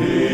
де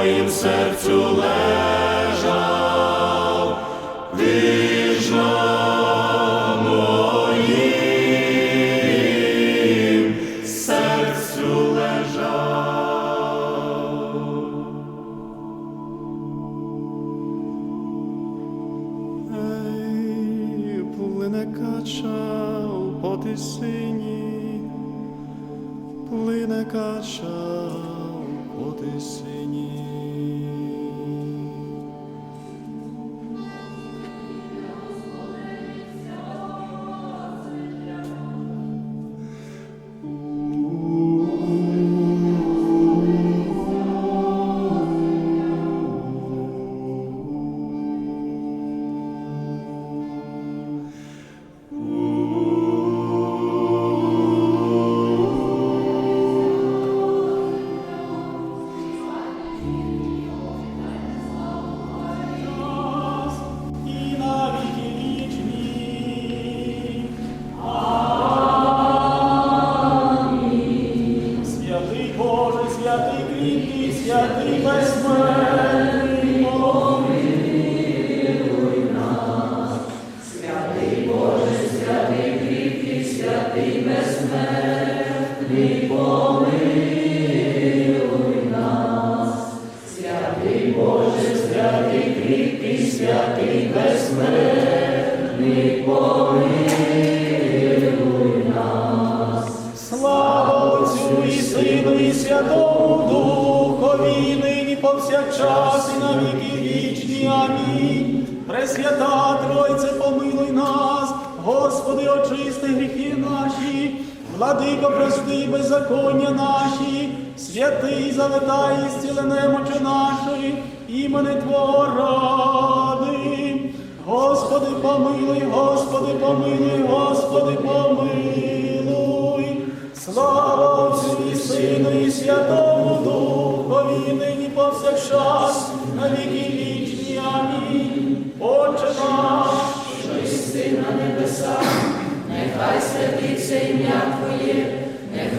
моїм серцю лежав, безсмертний, помилуй беззаконня наші, святий завитай, зціли немочі нашої, імени Твого ради. Господи, помилуй, Господи, помилуй, Господи, помилуй. Слава Отцю і Сину, і Святому Духові, нині повсякчас, на віки вічні. Амінь. Отче наш, що єси на небесах, нехай святиться ім'я Твоє,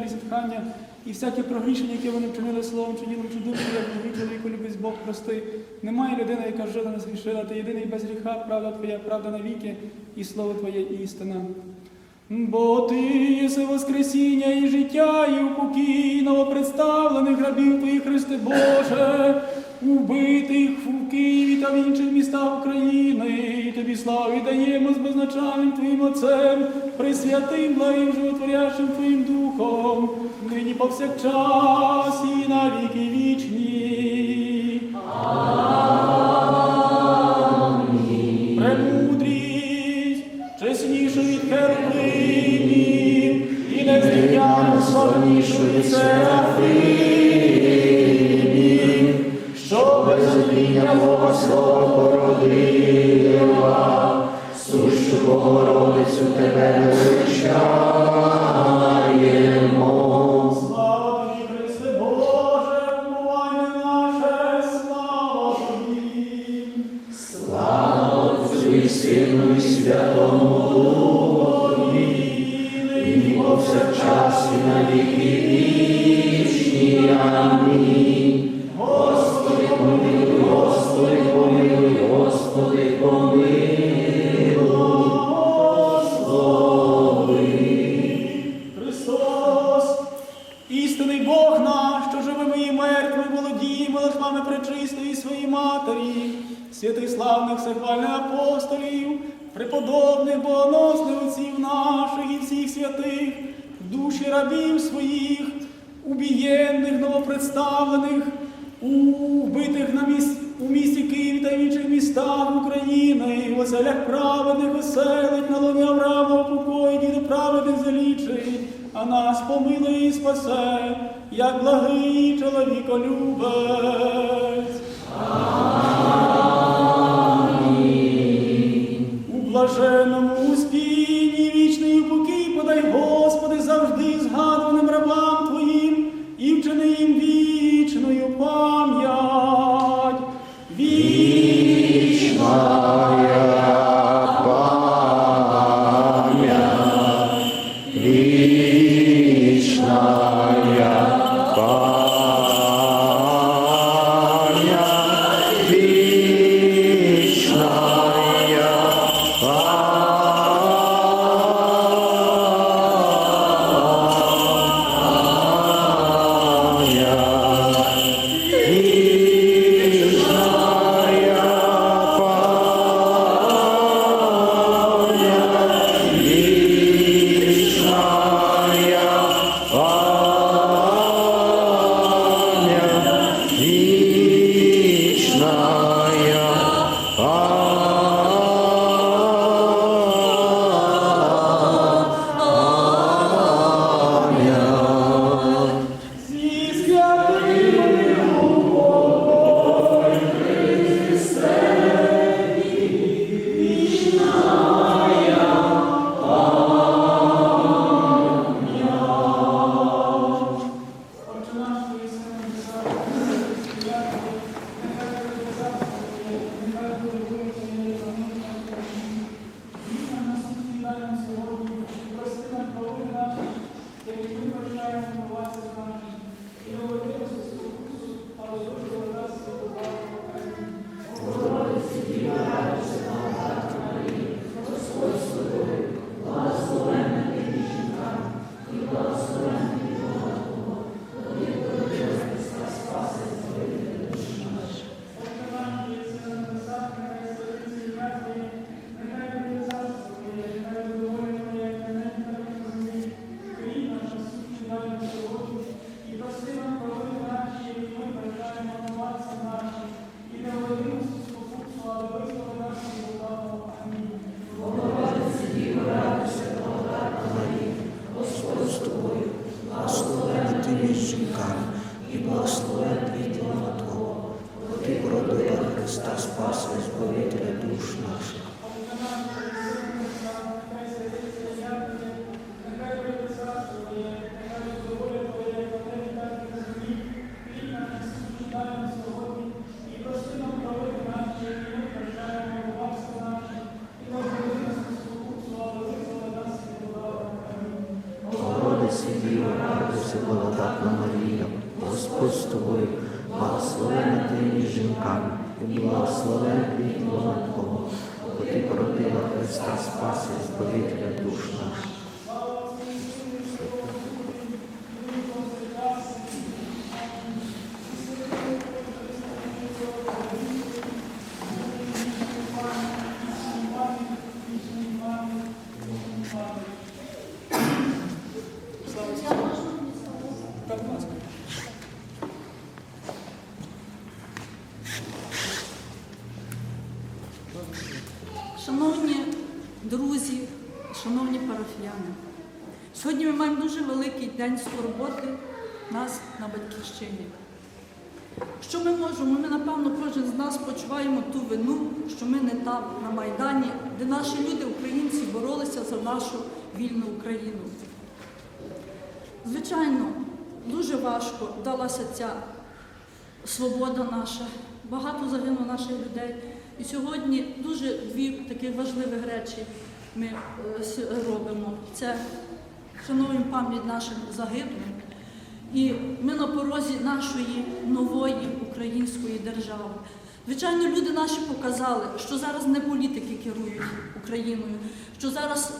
печалі, зітхання і всяке прогрішення, яке вони вчинили словом чи ділом, чи душою, як любить чоловіку, любить Бог прости. Немає людини, яка жила не згрішила, ти єдиний без гріха, правда Твоя, правда навіки, і слово Твоє істина. Бо ти єси воскресіння і життя, і упокій представлених рабів Твоїх, Христе Боже убитих у Києві та в інших містах України, і тобі славу даємо з беззначальним Твоїм Отцем, присвятим благим животворящим Твоїм Духом, нині повсякчас і на віки вічні. Амінь. Премудрість, чеснішу від херувимів, і не сорнішої серафи. Богородила, сущу Богородицю тебе. всехвальних апостолів, преподобних богоносних отців наших і всіх святих, душі рабів своїх, убієнних, новопредставлених, убитих на місці, у місті Києві та в інших містах України, і в оселях праведних оселить, на лоні Авраамова покої, діду праведних залічить, а нас помилує і спасе, як благий чоловіко любець. блаженному успінні вічний упокій подай Господи. і благословен плід Твого, бо Ти породила Христа Спаси, збавителя душ наших. День роботу нас на батьківщині. Що ми можемо? Ми, напевно, кожен з нас почуваємо ту вину, що ми не там, на Майдані, де наші люди, українці, боролися за нашу вільну Україну. Звичайно, дуже важко далася ця свобода наша, багато загинуло наших людей. І сьогодні дуже дві таких важливих речі ми е, робимо. Це шануємо пам'ять нашим загиблим. І ми на порозі нашої нової української держави. Звичайно, люди наші показали, що зараз не політики керують Україною, що зараз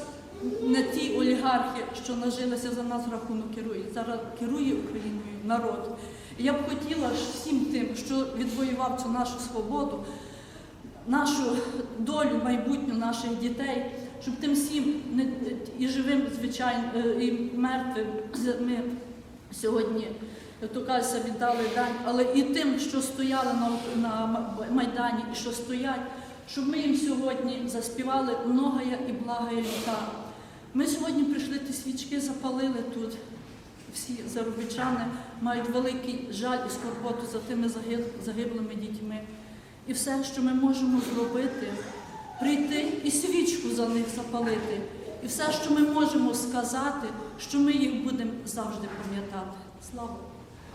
не ті олігархи, що нажилися за нас рахунок керують. Зараз керує Україною народ. І я б хотіла всім тим, що відвоював цю нашу свободу, нашу долю майбутню наших дітей, щоб тим всім і живим, звичайно, е, і мертвим ми сьогодні, як віддали дань, але і тим, що стояли на, на Майдані і що стоять, щоб ми їм сьогодні заспівали многая і благая літа. Ми сьогодні прийшли ті свічки, запалили тут. Всі заробітчани мають великий жаль і скорботу за тими загиблими дітьми. І все, що ми можемо зробити, прийти і свічку за них запалити. І все, що ми можемо сказати, що ми їх будемо завжди пам'ятати. Слава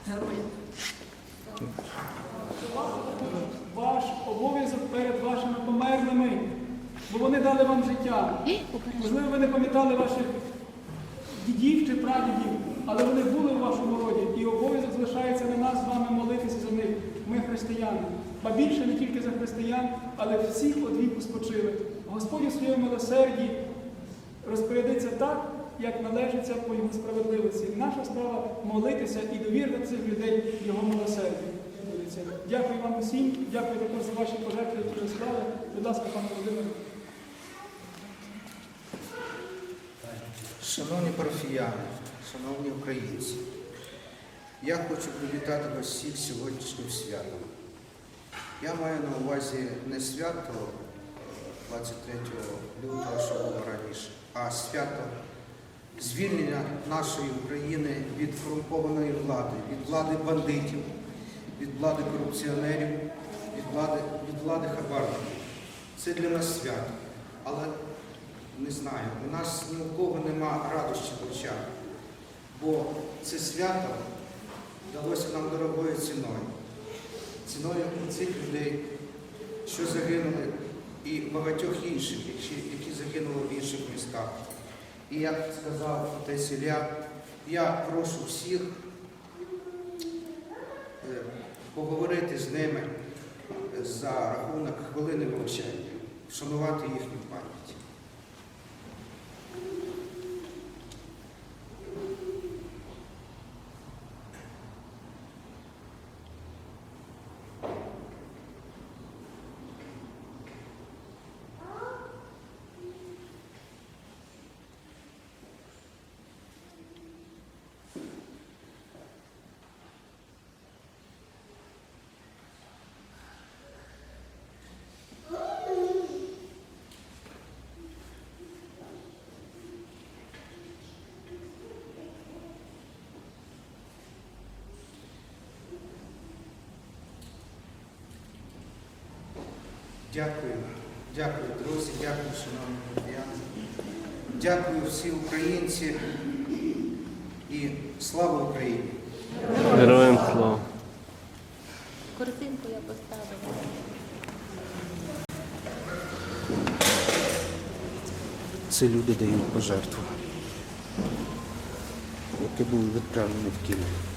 героям! Ваш обов'язок перед вашими померлими, бо вони дали вам життя. Можливо, ви не пам'ятали ваших дідів чи прадідів, але вони були в вашому роді, і обов'язок залишається на нас з вами молитися за них. Ми християни. Ба більше не тільки за християн, але всіх одвіку спочили. Господь у своєму милосерді розпорядиться так, як належиться по його справедливості. Наша справа молитися і довірити цих людей його милосердю. Дякую вам усім, дякую також за ваші пожертви, які ви склали. Будь ласка, пане Володимире. Шановні парафіяни, шановні українці, я хочу привітати вас всіх сьогоднішнім святом. Я маю на увазі не свято е, 23 лютого, що було раніше, а свято звільнення нашої України від корумпованої влади, від влади бандитів, від влади корупціонерів, від влади, від влади хабарників. Це для нас свято. Але не знаю, у нас ні у кого нема радощі в очах, бо це свято далося нам дорогою ціною. Ціною цих людей, що загинули, і багатьох інших, які, загинули в інших містах. І як сказав отець Ілля, я прошу всіх е, поговорити з ними за рахунок хвилини мовчання, вшанувати їхню пам'ять. Дякую, дякую, друзі, дякую, шановні громадяни. Дякую всі українці і слава Україні! Героям слава. Корзинку я поставила. Це люди дають пожертву, які були відправлені в Київ.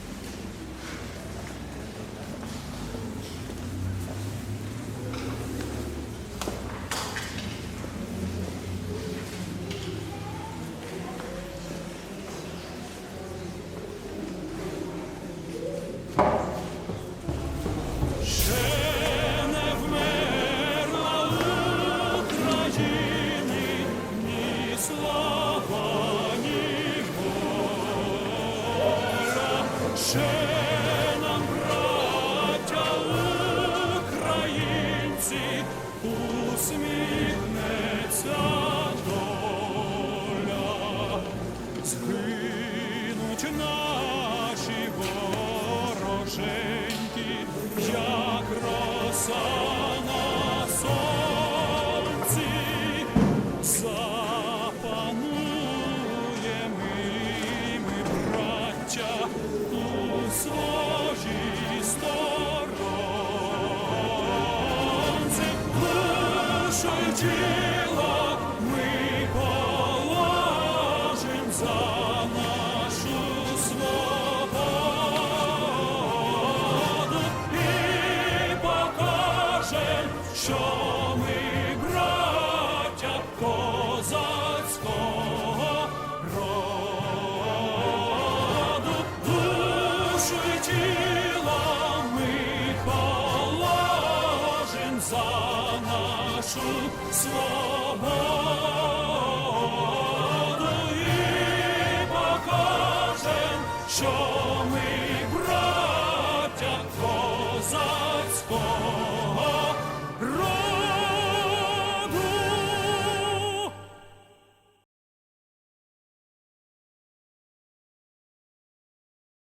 City.